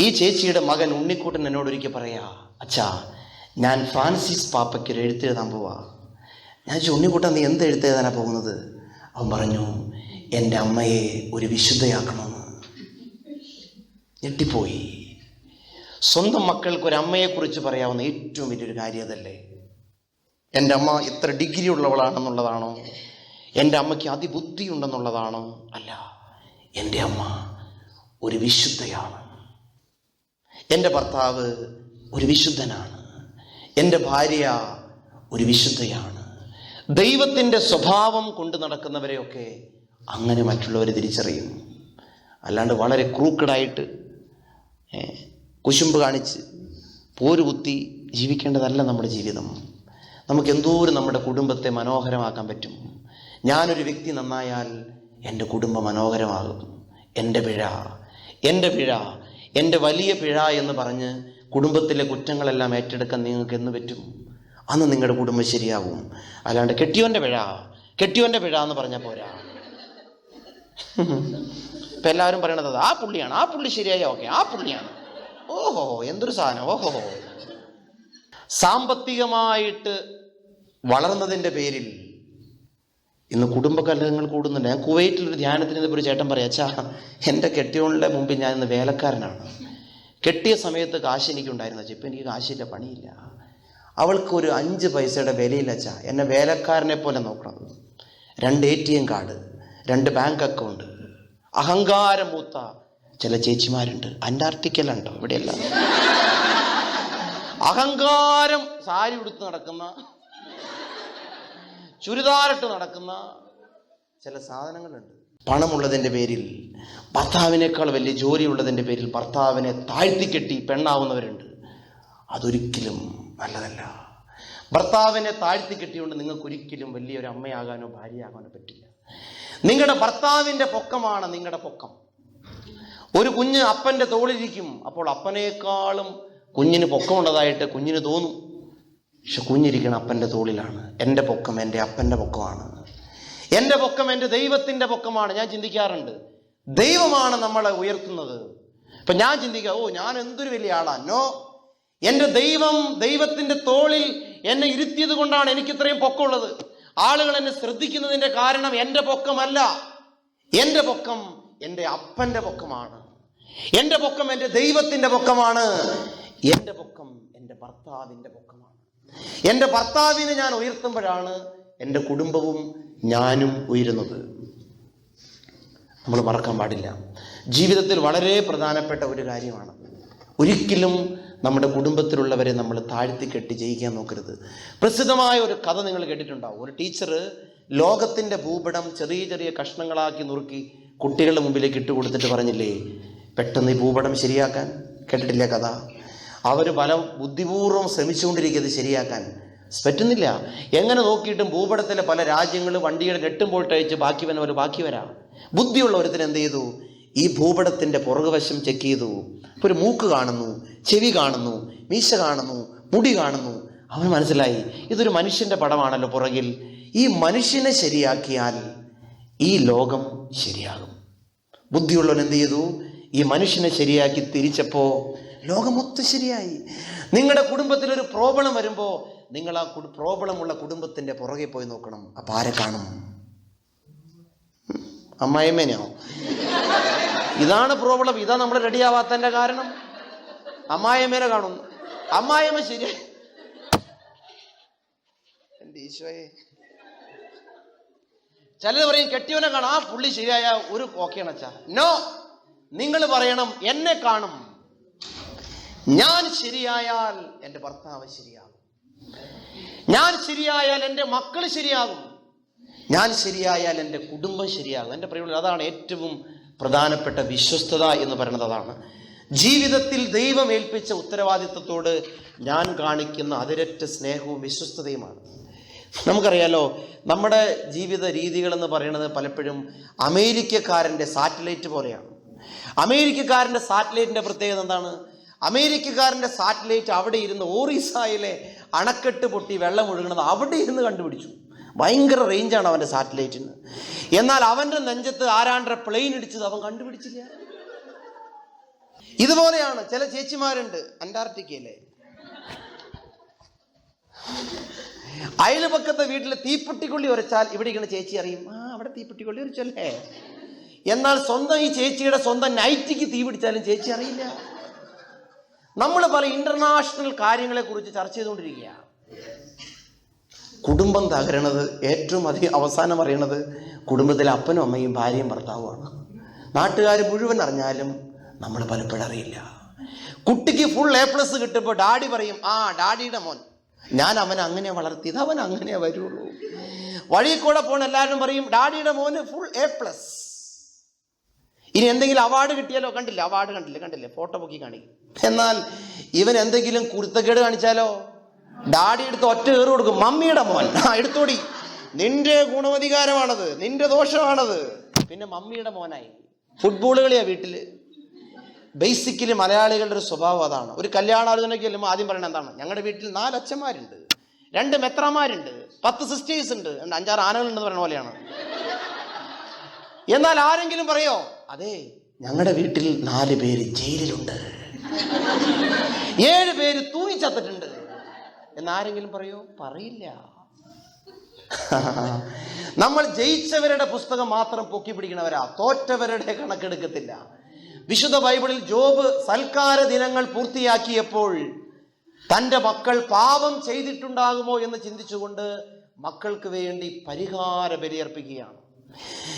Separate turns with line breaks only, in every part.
ഈ ചേച്ചിയുടെ മകൻ ഉണ്ണിക്കൂട്ടൻ എന്നോട് ഒരിക്കൽ പറയാ അച്ഛാ ഞാൻ ഫ്രാൻസിസ് പാപ്പയ്ക്ക് ഒരു എഴുത്തെഴുതാൻ പോവാ. ഞാൻ ചോദിച്ചു ഉണ്ണിക്കൂട്ടൻ നീ എന്ത് എഴുത്തെഴുതാനാ പോകുന്നത്? അവൻ പറഞ്ഞു എന്റെ അമ്മയെ ഒരു വിശുദ്ധയാക്കണമെന്ന്. ഞെട്ടിപ്പോയി. സ്വന്തം മക്കൾക്ക് ഒരു അമ്മയെക്കുറിച്ച് പറയാവുന്ന ഏറ്റവും വലിയൊരു കാര്യം അതല്ലേ? എന്റെ അമ്മ ഇത്ര ഡിഗ്രി ഉള്ളവളാണെന്നുള്ളതാണോ എന്റെ അമ്മയ്ക്ക് അതിബുദ്ധി ഉണ്ടെന്നുള്ളതാണോ അല്ല എന്റെ അമ്മ ഒരു വിശുദ്ധയാണ്. എന്റെ ഭർത്താവ് ഒരു വിശുദ്ധനാണ്. എന്റെ ഭാര്യ ഒരു വിശുദ്ധയാണ്. ദൈവത്തിന്റെ സ്വഭാവം കൊണ്ട് നടക്കുന്നവരെയൊക്കെ അങ്ങനെ മറ്റുള്ളവർ തിരിച്ചറിയും അല്ലാണ്ട് വളരെ ക്രൂക്കഡായിട്ട് കുശുമ്പ് കാണിച്ച് പോരുകുത്തി ജീവിക്കേണ്ടതല്ല നമ്മുടെ ജീവിതം. നമുക്ക് എന്തോരം നമ്മുടെ കുടുംബത്തെ മനോഹരമാക്കാൻ പറ്റും. ഞാനൊരു വ്യക്തി നന്നായാൽ എന്റെ കുടുംബം മനോഹരമാകും. എന്റെ പിഴ എന്റെ പിഴ എന്റെ വലിയ പിഴ എന്ന് പറഞ്ഞ് കുടുംബത്തിലെ കുറ്റങ്ങളെല്ലാം ഏറ്റെടുക്കാൻ നിങ്ങൾക്ക് എന്ന് പറ്റും? അന്ന് നിങ്ങളുടെ കുടുംബം ശരിയാകും അല്ലാണ്ട് കെട്ടിയോന്റെ പിഴ കെട്ടിയോന്റെ പിഴ എന്ന് പറഞ്ഞാൽ പോരാ. ഇപ്പം എല്ലാവരും പറയണത് ആ പുള്ളിയാണ് ആ പുള്ളി ശരിയായ ഓക്കെ ആ പുള്ളിയാണ്. ഓഹോ എന്തൊരു സാധനം ഓഹോ. സാമ്പത്തികമായിട്ട് വളർന്നതിന്റെ പേരിൽ ഇന്ന് കുടുംബ കലഹങ്ങൾ കൂടുന്നുണ്ട്. ഞാൻ കുവൈറ്റിൽ ഒരു ധ്യാനത്തിന് ഒരു ചേട്ടൻ പറയാം അച്ഛാ എന്റെ കെട്ടിയോണിന്റെ മുമ്പിൽ ഞാൻ ഇന്ന് വേലക്കാരനാണ്. കെട്ടിയ സമയത്ത് കാശ് എനിക്കുണ്ടായിരുന്നു അച്ഛാ. ഇപ്പം എനിക്ക് കാശില്ല പണിയില്ല. അവൾക്ക് ഒരു അഞ്ച് പൈസയുടെ വിലയില്ല അച്ഛാ. എന്നെ വേലക്കാരനെ പോലെ നോക്കണം. രണ്ട് എ ടി എം കാർഡ് രണ്ട് ബാങ്ക് അക്കൗണ്ട് അഹങ്കാരം മൂത്ത ചില ചേച്ചിമാരുണ്ട്. അന്റാർട്ടിക്കലുണ്ടോ ഇവിടെയല്ല. അഹങ്കാരം സാരി ഉടുത്ത് നടക്കുന്ന ചുരിദാറിട്ട് നടക്കുന്ന ചില സാധനങ്ങളുണ്ട്. പണമുള്ളതിന്റെ പേരിൽ ഭർത്താവിനേക്കാൾ വലിയ ജോലിയുള്ളതിന്റെ പേരിൽ ഭർത്താവിനെ താഴ്ത്തിക്കെട്ടി പെണ്ണാവുന്നവരുണ്ട്. അതൊരിക്കലും നല്ലതല്ല. ഭർത്താവിനെ താഴ്ത്തിക്കെട്ടിയുകൊണ്ട് നിങ്ങൾക്കൊരിക്കലും വലിയൊരു അമ്മയാകാനോ ഭാര്യയാകാനോ പറ്റില്ല. നിങ്ങളുടെ ഭർത്താവിന്റെ പൊക്കമാണ് നിങ്ങളുടെ പൊക്കം. ഒരു കുഞ്ഞ് അപ്പന്റെ തോളിലിരിക്കും അപ്പോൾ അപ്പനേക്കാളും കുഞ്ഞിന് പൊക്കമുള്ളതായിട്ട് കുഞ്ഞിന് തോന്നും. പക്ഷെ കുഞ്ഞിരിക്കണം അപ്പന്റെ തോളിലാണ്. എന്റെ പൊക്കം എന്റെ അപ്പന്റെ പൊക്കമാണ്. എന്റെ പൊക്കം എന്റെ ദൈവത്തിന്റെ പൊക്കമാണ്. ഞാൻ ചിന്തിക്കാറുണ്ട്. ദൈവമാണ് നമ്മളെ ഉയർത്തുന്നത്. ഇപ്പം ഞാൻ ചിന്തിക്കുക ഓ ഞാൻ എന്തൊരു വലിയ ആളാണോ എന്റെ ദൈവം ദൈവത്തിന്റെ തോളിൽ എന്നെ ഇരുത്തിയത് കൊണ്ടാണ് എനിക്ക് ഇത്രയും പൊക്കമുള്ളത്. ആളുകൾ എന്നെ ശ്രദ്ധിക്കുന്നതിന്റെ കാരണം എന്റെ പൊക്കമല്ല. എന്റെ പൊക്കം എന്റെ അപ്പന്റെ പൊക്കമാണ്. എന്റെ പൊക്കം എന്റെ ദൈവത്തിന്റെ പൊക്കമാണ്. എന്റെ പൊക്കം എന്റെ ഭർത്താവിന്റെ പൊക്കമാണ്. എന്റെ ഭർത്താവിനെ ഞാൻ ഉയർത്തുമ്പോഴാണ് എന്റെ കുടുംബവും ഞാനും ഉയരുന്നത്. നമ്മൾ മറക്കാൻ പാടില്ല. ജീവിതത്തിൽ വളരെ പ്രധാനപ്പെട്ട ഒരു കാര്യമാണ്. ഒരിക്കലും നമ്മുടെ കുടുംബത്തിലുള്ളവരെ നമ്മൾ താഴ്ത്തി കെട്ടി ജയിക്കാൻ നോക്കരുത്. പ്രസിദ്ധമായ ഒരു കഥ നിങ്ങൾ കേട്ടിട്ടുണ്ടാവും. ഒരു ടീച്ചർ ലോകത്തിന്റെ ഭൂപടം ചെറിയ ചെറിയ കഷ്ണങ്ങളാക്കി നുറുക്കി കുട്ടികളുടെ മുമ്പിലേക്ക് ഇട്ട് കൊടുത്തിട്ട് പറഞ്ഞില്ലേ പെട്ടെന്ന് ഈ ഭൂപടം ശരിയാക്കാൻ? കേട്ടിട്ടില്ല കഥ? അവർ പല ബുദ്ധിപൂർവം ശ്രമിച്ചുകൊണ്ടിരിക്കുന്നത് ശരിയാക്കാൻ പറ്റുന്നില്ല. എങ്ങനെ നോക്കിയിട്ടും ഭൂപടത്തിലെ പല രാജ്യങ്ങൾ വണ്ടിയുടെ പോയിട്ട് അയച്ച് ബാക്കി വന്നവർ ബാക്കി വരാം. ബുദ്ധിയുള്ള ഒരുത്തിന് എന്ത് ചെയ്തു? ഈ ഭൂപടത്തിന്റെ പുറകുവശം ചെക്ക് ചെയ്തു. ഒരു മൂക്ക് കാണുന്നു ചെവി കാണുന്നു മീശ കാണുന്നു മുടി കാണുന്നു. അവൻ മനസ്സിലായി ഇതൊരു മനുഷ്യന്റെ പടമാണല്ലോ പുറകിൽ. ഈ മനുഷ്യനെ ശരിയാക്കിയാൽ ഈ ലോകം ശരിയാകും. ബുദ്ധിയുള്ളവൻ എന്ത് ചെയ്തു? ഈ മനുഷ്യനെ ശരിയാക്കി തിരിച്ചപ്പോ ലോകം മൊത്തം ശരിയായി. നിങ്ങളുടെ കുടുംബത്തിൽ ഒരു പ്രോബ്ലം വരുമ്പോൾ നിങ്ങൾ ആ പ്രോബ്ലമുള്ള കുടുംബത്തിന്റെ പുറകെ പോയി നോക്കണം. അപ്പം ആരെ കാണും? അമ്മായിമ്മേനെയോ ഇതാണ് പ്രോബ്ലം. ഇതാ നമ്മൾ റെഡി ആവാത്തതിന്റെ കാരണം. അമ്മായിമ്മേനെ കാണും. അമ്മായിമ്മ ശരി ചിലത് പറയും കെട്ടിയവനെ കാണാം. ആ പുള്ളി ശരിയായ ഒരു ഓക്കെയാണ് അച്ഛാ. നോ നിങ്ങൾ പറയണം എന്നെ കാണും. ഞാൻ ശരിയായാൽ എന്റെ ഭർത്താവ് ശരിയാകും. ഞാൻ ശരിയായാൽ എന്റെ മക്കൾ ശരിയാകും. ഞാൻ ശരിയായാൽ എന്റെ കുടുംബം ശരിയാകും. എന്റെ പ്രിയമുള്ള അതാണ് ഏറ്റവും പ്രധാനപ്പെട്ട വിശ്വസ്തത എന്ന് പറയുന്നത് അതാണ്. ജീവിതത്തിൽ ദൈവം ഏൽപ്പിച്ച ഉത്തരവാദിത്വത്തോട് ഞാൻ കാണിക്കുന്ന അതിരറ്റ സ്നേഹവും വിശ്വസ്തതയുമാണ്. നമുക്കറിയാലോ നമ്മുടെ ജീവിത രീതികൾ എന്ന് പറയുന്നത് പലപ്പോഴും അമേരിക്കക്കാരന്റെ സാറ്റലൈറ്റ് പോലെയാണ്. അമേരിക്കക്കാരന്റെ സാറ്റലൈറ്റിന്റെ പ്രത്യേകത എന്താണ്? അമേരിക്കക്കാരന്റെ സാറ്റലൈറ്റ് അവിടെ ഇരുന്ന് ഓറീസായിലെ അണക്കെട്ട് പൊട്ടി വെള്ളം ഒഴുകുന്നത് അവിടെ ഇരുന്ന് കണ്ടുപിടിച്ചു. ഭയങ്കര റേഞ്ചാണ് അവന്റെ സാറ്റലൈറ്റിന്. എന്നാൽ അവന്റെ നെഞ്ചത്ത് ആരാണ്ടര പ്ലെയിൻ ഇടിച്ചത് അവൻ കണ്ടുപിടിച്ചില്ല. ഇതുപോലെയാണ് ചില ചേച്ചിമാരുണ്ട് അന്റാർട്ടിക്കയിലെ. അയൽപക്കത്തെ വീട്ടിൽ തീപ്പെട്ടിക്കൊള്ളി ഉരച്ചാൽ ഇവിടെ ഇങ്ങനെ ചേച്ചി അറിയും ആ അവിടെ തീപ്പെട്ടിക്കൊള്ളി ഉരച്ചല്ലേ എന്നാൽ സ്വന്തം ഈ ചേച്ചിയുടെ സ്വന്തം നൈറ്റിക്ക് തീ പിടിച്ചാലും ചേച്ചി അറിയില്ല. നമ്മൾ പല ഇന്റർനാഷണൽ കാര്യങ്ങളെ കുറിച്ച് ചർച്ച ചെയ്തുകൊണ്ടിരിക്കുകയാണ് കുടുംബം തകരണത് ഏറ്റവും അധികം അവസാനം അറിയണത് കുടുംബത്തിലെ അപ്പനും അമ്മയും ഭാര്യയും ഭർത്താവുമാണ്. നാട്ടുകാർ മുഴുവൻ അറിഞ്ഞാലും നമ്മൾ പലപ്പോഴും അറിയില്ല. കുട്ടിക്ക് ഫുൾ എ പ്ലസ് കിട്ടുമ്പോൾ ഡാഡി പറയും ആ ഡാഡിയുടെ മോൻ. ഞാൻ അവനെ അങ്ങനെ വളർത്തിയത് അവൻ അങ്ങനെ വരുള്ളൂ. വഴിയിൽ കൂടെ പോണ എല്ലാവരും പറയും ഡാഡിയുടെ മോന് ഫുൾ എ പ്ലസ് ഇനി എന്തെങ്കിലും അവാർഡ് കിട്ടിയാലോ? കണ്ടില്ല? അവാർഡ് കണ്ടില്ല? കണ്ടില്ലേ? ഫോട്ടോ പൊക്കി കാണിക്കും. എന്നാൽ ഇവൻ എന്തെങ്കിലും കുരുത്തക്കേട് കാണിച്ചാലോ? ഡാഡി എടുത്ത് ഒറ്റ കയറി കൊടുക്കും. മമ്മിയുടെ മോൻ. ആ എടുത്തോടി. നിന്റെ ഗുണമധികാരമാണത്. നിന്റെ ദോഷമാണത്. പിന്നെ മമ്മിയുടെ മോനായി. ഫുട്ബോൾ കളിയാ വീട്ടിൽ. ബേസിക്കലി മലയാളികളുടെ ഒരു സ്വഭാവം അതാണ്. ഒരു കല്യാണാലോചനയ്ക്ക് ചെല്ലുമ്പോൾ ആദ്യം പറയുന്നത് എന്താണ്? ഞങ്ങളുടെ വീട്ടിൽ നാല് അച്ഛന്മാരുണ്ട്. രണ്ട് മെത്രമാരുണ്ട് പത്ത് സിസ്റ്റേഴ്സ് ഉണ്ട്. അഞ്ചാറ് ആനകളുണ്ടെന്ന് പറയുന്ന പോലെയാണ്. എന്നാൽ ആരെങ്കിലും പറയോ? അതെ ഞങ്ങളുടെ വീട്ടിൽ നാല് പേര് ജയിലിലുണ്ട്. ഏഴ് പേര് തൂങ്ങിച്ചത്തിട്ടുണ്ട്. എന്നാരെങ്കിലും പറയോ? പറയില്ല. നമ്മൾ ജയിച്ചവരുടെ പുസ്തകം മാത്രം പൊക്കി പിടിക്കണവരാ. തോറ്റവരുടെ കണക്കെടുക്കത്തില്ല. വിശുദ്ധ ബൈബിളിൽ ജോബ് സൽക്കാര ദിനങ്ങൾ പൂർത്തിയാക്കിയപ്പോൾ തന്റെ മക്കൾ പാപം ചെയ്തിട്ടുണ്ടാകുമോ എന്ന് ചിന്തിച്ചുകൊണ്ട് മക്കൾക്ക് വേണ്ടി പരിഹാര ബലിയർപ്പിക്കുകയാണ്.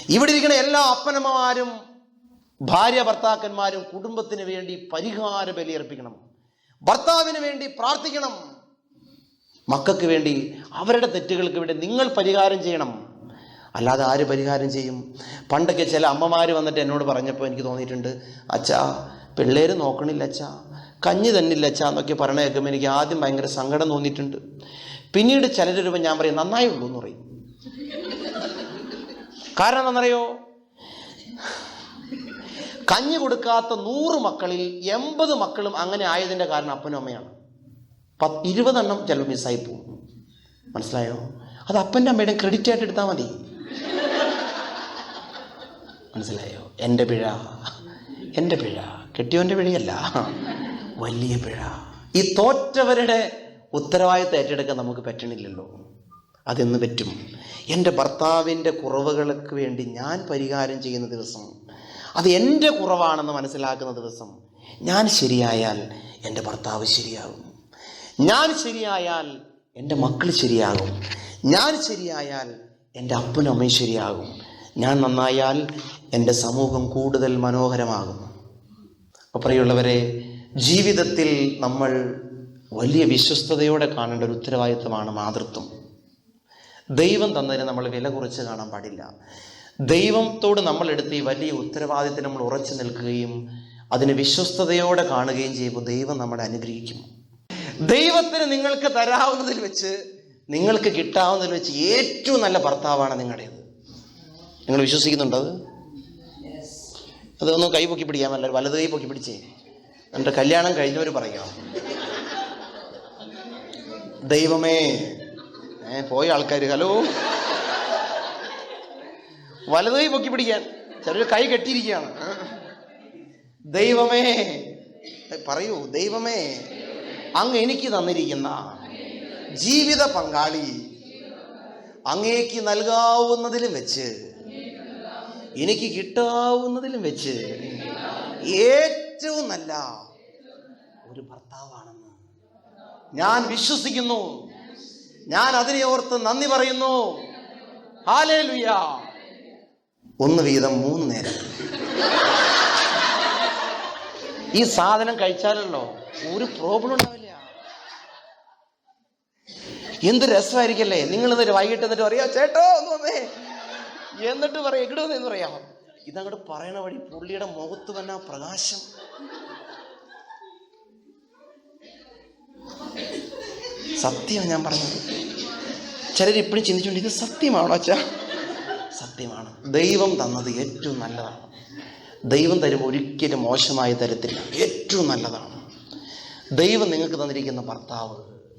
ഇവിടെ ഇരിക്കുന്ന എല്ലാ അപ്പനമ്മമാരും ഭാര്യ ഭർത്താക്കന്മാരും കുടുംബത്തിന് വേണ്ടി പരിഹാര ബലിയർപ്പിക്കണം. ഭർത്താവിന് വേണ്ടി പ്രാർത്ഥിക്കണം. മക്കൾക്ക് വേണ്ടി അവരുടെ തെറ്റുകൾക്ക് വേണ്ടി നിങ്ങൾ പരിഹാരം ചെയ്യണം. അല്ലാതെ ആര് പരിഹാരം ചെയ്യും? പണ്ടൊക്കെ ചില അമ്മമാർ വന്നിട്ട് എന്നോട് പറഞ്ഞപ്പോൾ എനിക്ക് തോന്നിയിട്ടുണ്ട് അച്ഛാ പിള്ളേർ നോക്കണില്ല അച്ഛാ കഞ്ഞി തന്നില്ല അച്ഛാ എന്നൊക്കെ പറയണ കേൾക്കുമ്പോൾ എനിക്ക് ആദ്യം ഭയങ്കര സങ്കടം തോന്നിയിട്ടുണ്ട്. പിന്നീട് ചിലർ വരുമ്പോൾ ഞാൻ പറയും നന്നായി ഉള്ളൂ എന്ന് പറയും. കാരണം എന്താണെന്നറിയോ? കഞ്ഞി കൊടുക്കാത്ത നൂറ് മക്കളിൽ എൺപത് മക്കളും അങ്ങനെ ആയതിന്റെ കാരണം അപ്പനും അമ്മയാണ്. പത്ത് ഇരുപതെണ്ണം ചിലപ്പോൾ മിസ്സായി പോകും മനസ്സിലായോ? അത് അപ്പന്റെ അമ്മയുടെയും ക്രെഡിറ്റ് ആയിട്ട് എടുത്താൽ മതി. മനസ്സിലായോ? എന്റെ പിഴ. എന്റെ പിഴ. കെട്ടിയോന്റെ പിഴയല്ല. വലിയ പിഴ. ഈ തോറ്റവരുടെ ഉത്തരവാദിത്തം ഏറ്റെടുക്കാൻ നമുക്ക് പറ്റണില്ലല്ലോ. അതെന്ന് പറ്റും? എന്റെ ഭർത്താവിന്റെ കുറവുകൾക്ക് വേണ്ടി ഞാൻ പരിഹാരം ചെയ്യുന്ന ദിവസം അത് എന്റെ കുറവാണെന്ന് മനസ്സിലാക്കുന്ന ദിവസം ഞാൻ ശരിയായാൽ എന്റെ ഭർത്താവ് ശരിയാകും. ഞാൻ ശരിയായാൽ എന്റെ മക്കൾ ശരിയാകും. ഞാൻ ശരിയായാൽ എന്റെ അപ്പനും അമ്മയും ശരിയാകും. ഞാൻ നന്നായാൽ എന്റെ സമൂഹം കൂടുതൽ മനോഹരമാകും. അപ്പോൾ പ്രിയമുള്ളവരെ ജീവിതത്തിൽ നമ്മൾ വലിയ വിശ്വസ്തയോടെ കാണേണ്ട ഒരു ഉത്തരവാദിത്വമാണ് മാതൃത്വം. ദൈവം തന്നതിന് നമ്മൾ വില കുറച്ച് കാണാൻ പാടില്ല. ദൈവത്തോട് നമ്മൾ എടുത്ത് ഈ വലിയ ഉത്തരവാദിത്തം നമ്മൾ ഉറച്ചു നിൽക്കുകയും അതിന് വിശ്വസ്തയോടെ കാണുകയും ചെയ്യുമ്പോൾ ദൈവം നമ്മളെ അനുഗ്രഹിക്കും. ദൈവത്തിന് നിങ്ങൾക്ക് തരാവുന്നതിൽ വെച്ച് നിങ്ങൾക്ക് കിട്ടാവുന്നതിൽ വെച്ച് ഏറ്റവും നല്ല ഭർത്താവാണ് നിങ്ങളുടേത്. നിങ്ങൾ വിശ്വസിക്കുന്നുണ്ടോ അത്? അതൊന്ന് കൈ പൊക്കി പിടിക്കാമല്ലോ വലത് കൈ പൊക്കി പിടിച്ചേ. എന്നിട്ട് കല്യാണം കഴിഞ്ഞവർ പറയുക ദൈവമേ ഏ പോയ ആൾക്കാർ ഹലോ? വലത് പൊക്കി പിടിക്കാൻ. ചിലർ കൈ കെട്ടിയിരിക്കുകയാണ്. ദൈവമേ പറയൂ ദൈവമേ അങ്ങ് എനിക്ക് തന്നിരിക്കുന്ന ജീവിത പങ്കാളി അങ്ങേക്ക് നൽകാവുന്നതിലും വെച്ച് എനിക്ക് കിട്ടാവുന്നതിലും വെച്ച് ഏറ്റവും നല്ല ഒരു ഭർത്താവാണെന്ന് ഞാൻ വിശ്വസിക്കുന്നു. ഞാൻ അതിനെ ഓർത്ത് നന്ദി പറയുന്നു. ഹാലേലുയ. ഒന്ന് വീതം മൂന്ന് നേരം. ഈ സാധനം കഴിച്ചാലല്ലോ ഒരു പ്രോബ്ലം ഉണ്ടാവില്ല. എന്ത് രസമായിരിക്കല്ലേ? നിങ്ങൾ എന്നിട്ട് വൈകിട്ട് എന്നിട്ട് പറയാ ചേട്ടോ ഒന്ന് വന്നേ. എന്നിട്ട് പറയാം എവിടെ വന്നേന്ന് പറയാം? ഇതങ്ങോട്ട് പറയണ വഴി പുള്ളിയുടെ മുഖത്ത് തന്നെ പ്രകാശം. സത്യമാണ് ഞാൻ പറഞ്ഞത്. ചിലർ ഇപ്പോഴും ചിന്തിച്ചുകൊണ്ട് ഇത് സത്യമാണോ അച്ഛാ? സത്യമാണ്. ദൈവം തന്നത് ഏറ്റവും നല്ലതാണ്. ദൈവം തരുമ്പോൾ ഒരിക്കലും മോശമായി തരത്തില്ല ഏറ്റവും നല്ലതാണ്. ദൈവം നിങ്ങൾക്ക് തന്നിരിക്കുന്ന ഭർത്താവ്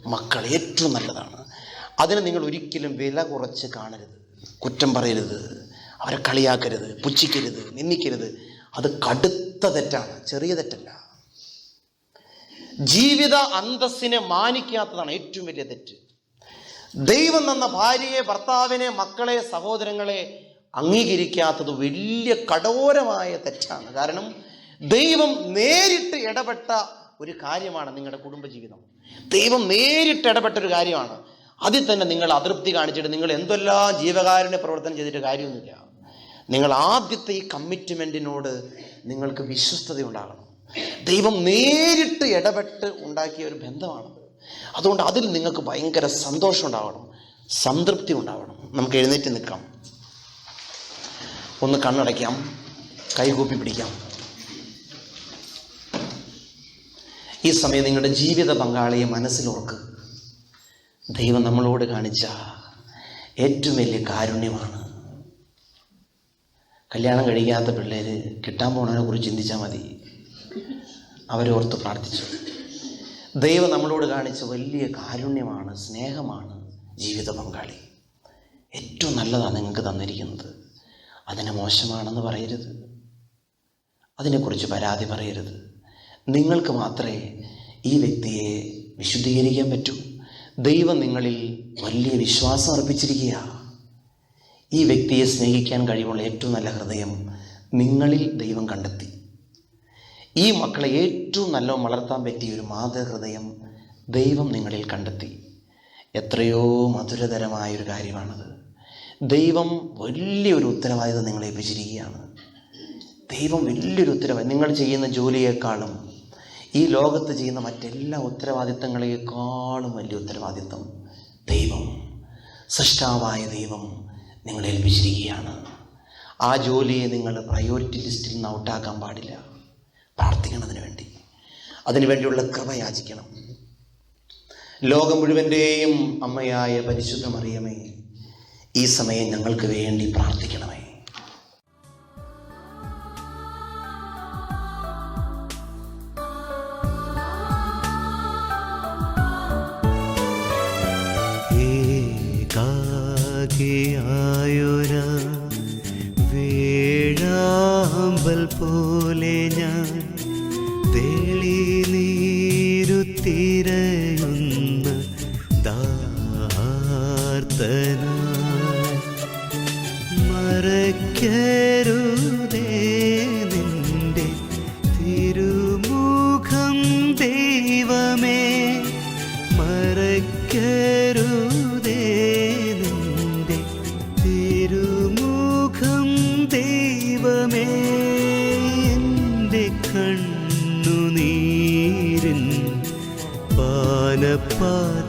മക്കൾ ഏറ്റവും നല്ലതാണ്. അതിന് നിങ്ങൾ ഒരിക്കലും വില കുറച്ച് കാണരുത്. കുറ്റം പറയരുത്. അവരെ കളിയാക്കരുത്. പുച്ഛിക്കരുത്. നിന്ദിക്കരുത്. അത് കടുത്ത തെറ്റാണ്. ചെറിയ തെറ്റല്ല. ജീവിത അന്തസ്സിനെ മാനിക്കാത്തതാണ് ഏറ്റവും വലിയ തെറ്റ്. ദൈവം തന്ന ഭാര്യയെ ഭർത്താവിനെ മക്കളെ സഹോദരങ്ങളെ അംഗീകരിക്കാത്തത് വലിയ കടോരമായ തെറ്റാണ്. കാരണം ദൈവം നേരിട്ട് ഇടപെട്ട ഒരു കാര്യമാണ് നിങ്ങളുടെ കുടുംബജീവിതം. ദൈവം നേരിട്ട് ഇടപെട്ട ഒരു കാര്യമാണ്. അതിൽ തന്നെ നിങ്ങൾ അതൃപ്തി കാണിച്ചിട്ട് നിങ്ങൾ എന്തെല്ലാം ജീവകാരുണ്യ പ്രവർത്തനം ചെയ്തിട്ട് കാര്യമൊന്നുമില്ല. നിങ്ങൾ ആദ്യത്തെ ഈ കമ്മിറ്റ്മെന്റിനോട് നിങ്ങൾക്ക് വിശ്വസ്തത ഉണ്ടാകണം ദൈവം നേരിട്ട് ഇടപെട്ട് ഉണ്ടാക്കിയ ഒരു ബന്ധമാണ്. അതുകൊണ്ട് അതിൽ നിങ്ങൾക്ക് ഭയങ്കര സന്തോഷം ഉണ്ടാവണം സംതൃപ്തി ഉണ്ടാവണം. നമുക്ക് എഴുന്നേറ്റ് നിൽക്കാം. ഒന്ന് കണ്ണടയ്ക്കാം. കൈകൂപ്പി പിടിക്കാം. ഈ സമയം നിങ്ങളുടെ ജീവിത പങ്കാളിയെ മനസ്സിലോർക്ക് ദൈവം നമ്മളോട് കാണിച്ച ഏറ്റവും വലിയ കാരുണ്യമാണ്. കല്യാണം കഴിക്കാത്ത പിള്ളേർ കിട്ടാൻ പോണതിനെ കുറിച്ച് ചിന്തിച്ചാൽ മതി. അവരോർത്ത് പ്രാർത്ഥിച്ചു. ദൈവം നമ്മളോട് കാണിച്ച വലിയ കാരുണ്യമാണ് സ്നേഹമാണ് ജീവിത പങ്കാളി. ഏറ്റവും നല്ലതാണ് നിങ്ങൾക്ക് തന്നിരിക്കുന്നത്. അതിനെ മോശമാണെന്ന് പറയരുത്. അതിനെക്കുറിച്ച് പരാതി പറയരുത്. നിങ്ങൾക്ക് മാത്രമേ ഈ വ്യക്തിയെ വിശുദ്ധീകരിക്കാൻ പറ്റൂ. ദൈവം നിങ്ങളിൽ വലിയ വിശ്വാസം അർപ്പിച്ചിരിക്കുക ഈ വ്യക്തിയെ സ്നേഹിക്കാൻ കഴിവുള്ള ഏറ്റവും നല്ല ഹൃദയം നിങ്ങളിൽ ദൈവം കണ്ടെത്തി. ഈ മക്കളെ ഏറ്റവും നല്ല വളർത്താൻ പറ്റിയ ഒരു മാതൃഹൃദയം ദൈവം നിങ്ങളിൽ കണ്ടെത്തി. എത്രയോ മധുരതരമായൊരു കാര്യമാണത്. ദൈവം വലിയൊരു ഉത്തരവാദിത്തം നിങ്ങളെ ഏൽപ്പിച്ചിരിക്കുകയാണ്. ദൈവം വലിയൊരു ഉത്തരവാദിത്തം നിങ്ങൾ ചെയ്യുന്ന ജോലിയേക്കാളും ഈ ലോകത്ത് ചെയ്യുന്ന മറ്റെല്ലാ ഉത്തരവാദിത്തങ്ങളെക്കാളും വലിയ ഉത്തരവാദിത്തം ദൈവം. സൃഷ്ടാവായ ദൈവം നിങ്ങളെ ഏൽപ്പിച്ചിരിക്കുകയാണ്. ആ ജോലിയെ നിങ്ങൾ പ്രയോറിറ്റി ലിസ്റ്റിൽ നിന്ന് ഔട്ടാക്കാൻ പാടില്ല. പ്രാർത്ഥിക്കണം അതിനു വേണ്ടി അതിനുവേണ്ടിയുള്ള കൃപ യാചിക്കണം. ലോകം മുഴുവന്റെയും അമ്മയായ പരിശുദ്ധ മറിയമേ ഈ സമയം ഞങ്ങൾക്ക് വേണ്ടി പ്രാർത്ഥിക്കണമേ.
ഏകാകിയായൊര വേഴാമ്പൽ പോലെ മറയ്ക്കരുതേ നിന്റെ തിരുമുഖം ദൈവമേ. എന്റെ കണ്ണുനീരിൻ പാനപാത്രം